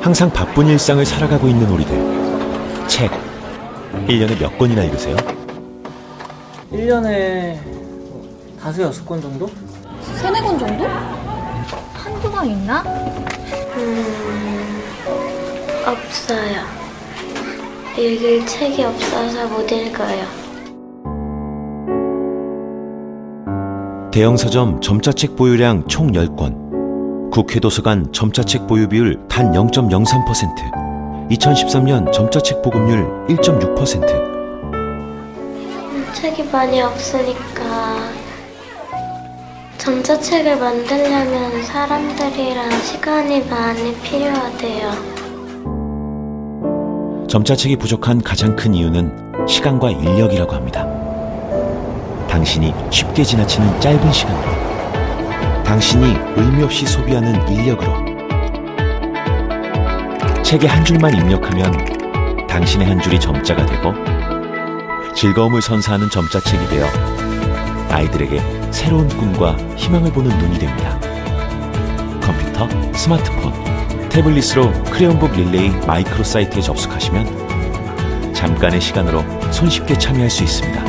항상 바쁜 일상을 살아가고 있는 우리들. 책. 1년에 몇 권이나 읽으세요? 1년에 다섯 여섯 권 정도? 세네 권 정도? 한두 방 있나? 음, 없어요. 읽을 책이 없어서 못 읽어요. 대형 서점 점자책 보유량 총 10권. 국회 도서관 점자책 보유 비율 단 0.03%. 2013년 점자책 보급률 1.6%. 책이 많이 없으니까 전자책을 만들려면 사람들이랑 시간이 많이 필요하대요. 점자책이 부족한 가장 큰 이유는 시간과 인력이라고 합니다. 당신이 쉽게 지나치는 짧은 시간으로, 당신이 의미 없이 소비하는 인력으로, 책에 한 줄만 입력하면 당신의 한 줄이 점자가 되고, 즐거움을 선사하는 점자책이 되어 아이들에게 새로운 꿈과 희망을 보는 눈이 됩니다. 컴퓨터, 스마트폰, 태블릿으로 크레용북 릴레이 마이크로 사이트에 접속하시면 잠깐의 시간으로 손쉽게 참여할 수 있습니다.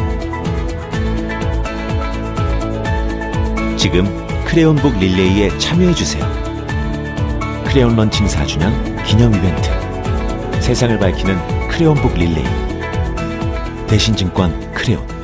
지금 크레용북 릴레이에 참여해주세요. 크레용 런칭 4주년 기념 이벤트. 세상을 밝히는 크레용북 릴레이. 대신증권 크레용.